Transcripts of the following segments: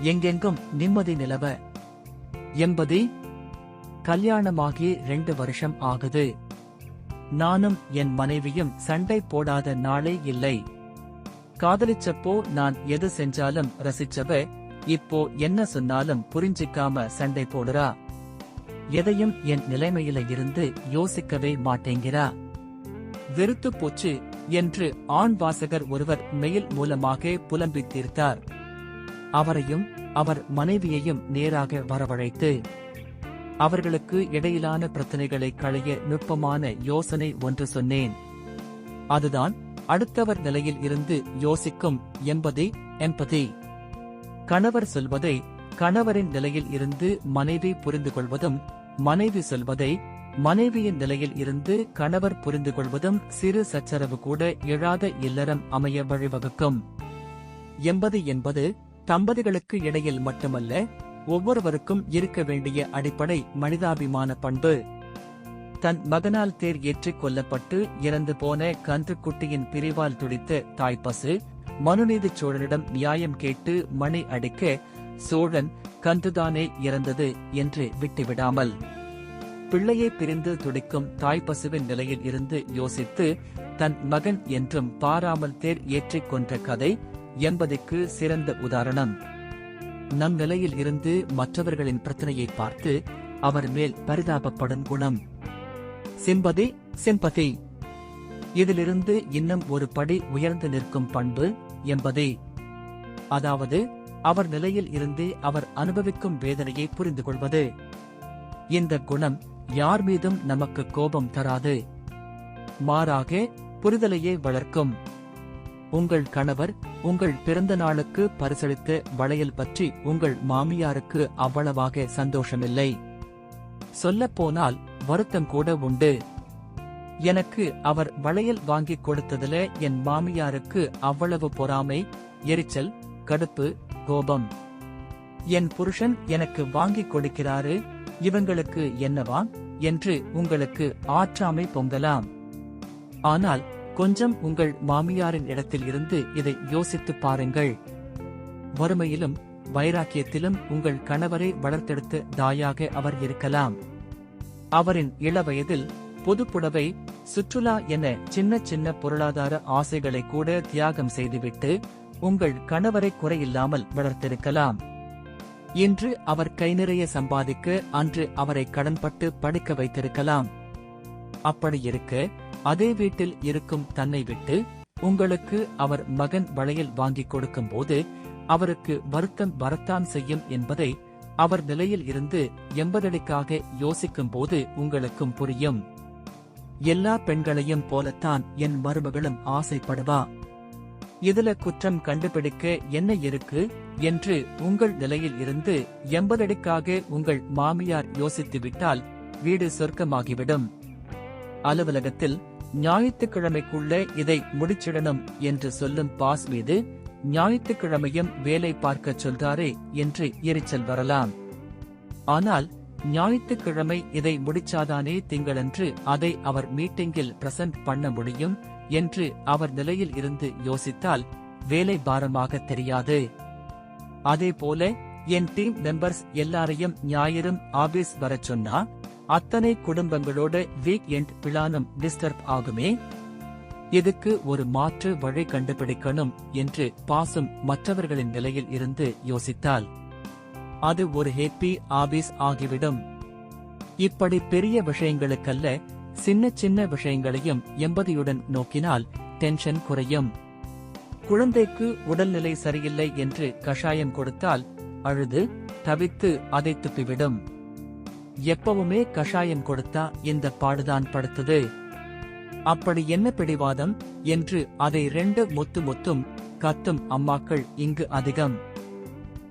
எங்கெங்கும் நிம்மதி நிலவ. எம்பதி கல்யாணமாகி ரெண்டு வருஷம் ஆகுது. நானும் என் மனைவியும் சண்டை போடாத நாளே இல்லை. காதலிச்சப்போ நான் எது செஞ்சாலும் ரசிச்சவ இப்போ என்ன சொன்னாலும் புரிஞ்சிக்காம சண்டை போடுறா. எதையும் என் நிலைமையில இருந்து யோசிக்கவே மாட்டேங்கிறா. வெறுத்து போச்சு என்று ஆண் வாசகர் ஒருவர் மெயில் மூலமாக புலம்பி தீர்த்தார். அவரையும் அவர் மனைவியையும் நேராக வரவழைத்து அவர்களுக்கு இடையிலான பிரச்சனைகளை களைய நுட்பமான யோசனை ஒன்று சொன்னேன். அதுதான் அடுத்தவர் நிலையில் இருந்து யோசிக்கும் எம்பதி எம்பதி கணவர் சொல்வதை கணவரின் நிலையில் இருந்து மனைவி புரிந்து கொள்வதும் மனைவி சொல்வதை மனைவியின் நிலையில் இருந்து கணவர் புரிந்து கொள்வதும் சிறு சச்சரவு கூட எழாத இல்லறம் அமைய வழிவகுக்கும். எம்பது என்பது தம்பதிகளுக்கு இடையில் மட்டுமல்ல ஒவ்வொருவருக்கும் இருக்க வேண்டிய அடிப்படை மனிதாபிமான பண்பு. தன் மகனால் தேர் ஏற்றிக் கொல்லப்பட்டு இறந்து போன கன்றுக்குட்டியின் பிரிவால் துடித்த தாய்ப்பசு மனுநீதி சோழனிடம் நியாயம் கேட்டு மணி அடிக்க சோழன் கன்றுதானே இறந்தது என்று விட்டுவிடாமல். பிள்ளையை பிரிந்து துடிக்கும் தாய்ப்பசுவின் நிலையில் இருந்து யோசித்து தன் மகன் என்றும் பாராமல் தேர் ஏற்றிக் கொன்ற கதை என்பதற்கு சிறந்த உதாரணம். நம் நிலையில் இருந்து மற்றவர்களின் பிரச்சனையை பார்த்து அவர் மேல் பரிதாபப்படும் குணம். Sympathy sympathy. இதிலிருந்து இன்னும் ஒரு படி உயர்ந்து நிற்கும் பண்பு என்பதே. அதாவது அவர் நிலையில் இருந்து அவர் அனுபவிக்கும் வேதனையை புரிந்து கொள்வது. இந்த குணம் யார் மீதும் நமக்கு கோபம் தராது. மாறாக புரிதலையே வளர்க்கும். உங்கள் கணவர் உங்கள் பிறந்த நாளுக்கு பரிசளித்த வளையல் பற்றி உங்கள் மாமியாருக்கு அவ்வளவாக சந்தோஷமில்லை. சொல்லப்போனால் வருத்தம் கூட உண்டு. எனக்கு அவர் வளையல் வாங்கிக் கொடுத்ததுல என் மாமியாருக்கு அவ்வளவு பொறாமை எரிச்சல் கடுப்பு கோபம். என் புருஷன் எனக்கு வாங்கிக் கொடுக்கிறாரு இவங்களுக்கு என்னவா? என்று உங்களுக்கு ஆற்றாமை பொங்கலாம். ஆனால் கொஞ்சம் உங்கள் மாமியாரின் இடத்தில் இருந்து இதை யோசித்துப் பாருங்கள். வறுமையிலும் வைராக்கியத்திலும் உங்கள் கணவரை வளர்த்தெடுத்த தாயாக அவர் இருக்கலாம். அவரின் இளவயதில் புதுப்புடவை சுற்றுலா என சின்ன சின்ன பொருளாதார ஆசைகளை கூட தியாகம் செய்துவிட்டு உங்கள் கணவரை குறையில்லாமல் வளர்த்திருக்கலாம். இன்று அவர் கை நிறைய சம்பாதிக்க அன்று அவரை கடன்பட்டு படிக்க வைத்திருக்கலாம். அப்படி இருக்க அதே வீட்டில் இருக்கும் தன்னை விட்டு உங்களுக்கு அவர் மகன் வளையல் வாங்கிக் கொடுக்கும் போது அவருக்கு வருத்தம் வரத்தான் செய்யும் என்பதை அவர் நிலையில் இருந்து எண்பதடிக்காக யோசிக்கும் போது உங்களுக்கும் புரியும். எல்லா பெண்களையும் போலத்தான் என் மருமகளும் ஆசைப்படுவா. இதுல குற்றம் கண்டுபிடிக்க என்ன இருக்கு என்று உங்கள் நிலையில் இருந்து எண்பதடிக்காக உங்கள் மாமியார் யோசித்து விட்டால் வீடு சொர்க்கமாகிவிடும். அலுவலகத்தில் ஞாயிற்றுக்கிழமைக்குள்ள இதை முடிச்சிடணும் என்று சொல்லும் பாஸ் மீது ஞாயிற்றுக்கிழமையும் வேலை பார்க்கச் சொல்றாரே என்று எரிச்சல் வரலாம். ஆனால் ஞாயிற்றுக்கிழமை இதை முடிச்சாதானே திங்களன்று அதை அவர் மீட்டிங்கில் பிரசன்ட் பண்ண முடியும் என்று அவர் நிலையில் இருந்து யோசித்தால் வேலை பாரமாக தெரியாது. அதே போல என் டீம் மெம்பர்ஸ் எல்லாரையும் ஞாயிறும் ஆபீஸ் வரச் சொன்னா அத்தனை குடும்பங்களோட வீக் எண்ட் பிளானும் டிஸ்டர்ப் ஆகுமே? இதுக்கு ஒரு மாற்று வழி கண்டுபிடிக்கணும் என்று பாசும் மற்றவர்களின் நிலையில் இருந்து யோசித்தால்? அது ஒரு ஹேப்பி ஆபீஸ் ஆகிவிடும். இப்படி பெரிய விஷயங்களுக்கல்ல சின்ன சின்ன விஷயங்களையும் எம்பதியுடன் நோக்கினால் டென்ஷன் குறையும். குழந்தைக்கு உடல்நிலை சரியில்லை என்று கஷாயம் கொடுத்தால் அழுது தவித்து அதை துப்பிவிடும். எப்பவுமே கஷாயம் கொடுத்தா இந்த பாடுதான் படுத்தது. அப்படி என்ன பிடிவாதம்? என்று அதை ரெண்டு முத்து முத்தும் கத்தும் அம்மாக்கள் இங்கு அதிகம்.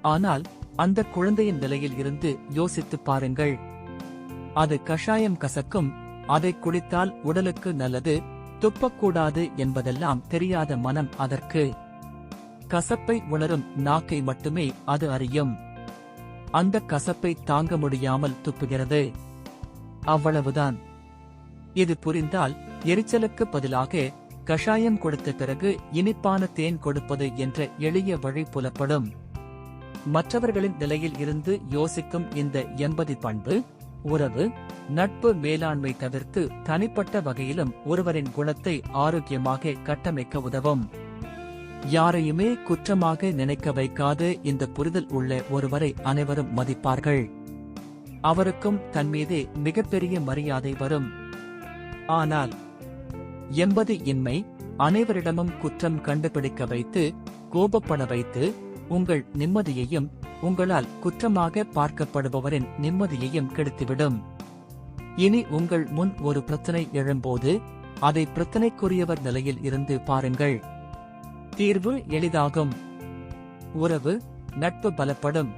ஆனால் அந்த குழந்தையின் நிலையில் இருந்து யோசித்துப் பாருங்கள். அது கஷாயம் கசக்கும் அதை குடித்தால் உடலுக்கு நல்லது துப்பக்கூடாது என்பதெல்லாம் தெரியாத மனம் அதற்கு. கசப்பை உணரும் நாக்கை மட்டுமே அது அறியும். அந்த கசப்பை தாங்க முடியாமல் துப்புகிறது. அவ்வளவுதான். இது புரிந்தால் எரிச்சலுக்கு பதிலாக கஷாயம் கொடுத்த பிறகு இனிப்பான தேன் கொடுப்பது என்ற எளிய வழி புலப்படும். மற்றவர்களின் நிலையில் இருந்து யோசிக்கும் இந்த எம்பதி பண்பு உறவு நட்பு மேலாண்மை தவிர்த்து தனிப்பட்ட வகையிலும் ஒருவரின் குணத்தை ஆரோக்கியமாக கட்டமைக்க உதவும். யாரையுமே குற்றமாக நினைக்க வைக்காத. இந்த புரிதல் உள்ள ஒருவரை அனைவரும் மதிப்பார்கள். அவருக்கும் தன் மீதே மிகப்பெரிய மரியாதை வரும். ஆனால் எண்பது இன்மை. அனைவரிடமும் குற்றம் கண்டுபிடிக்க வைத்து கோபப்பட வைத்து உங்கள் நிம்மதியையும் உங்களால் குற்றமாக பார்க்கப்படுபவரின் நிம்மதியையும் கெடுத்துவிடும். இனி உங்கள் முன் ஒரு பிரச்சனை எழும்போது அதை பிரச்சனைக்குரியவர் நிலையில் இருந்து பாருங்கள். தீர்வு எளிதாகும். உறவு நட்பு பலப்படும்.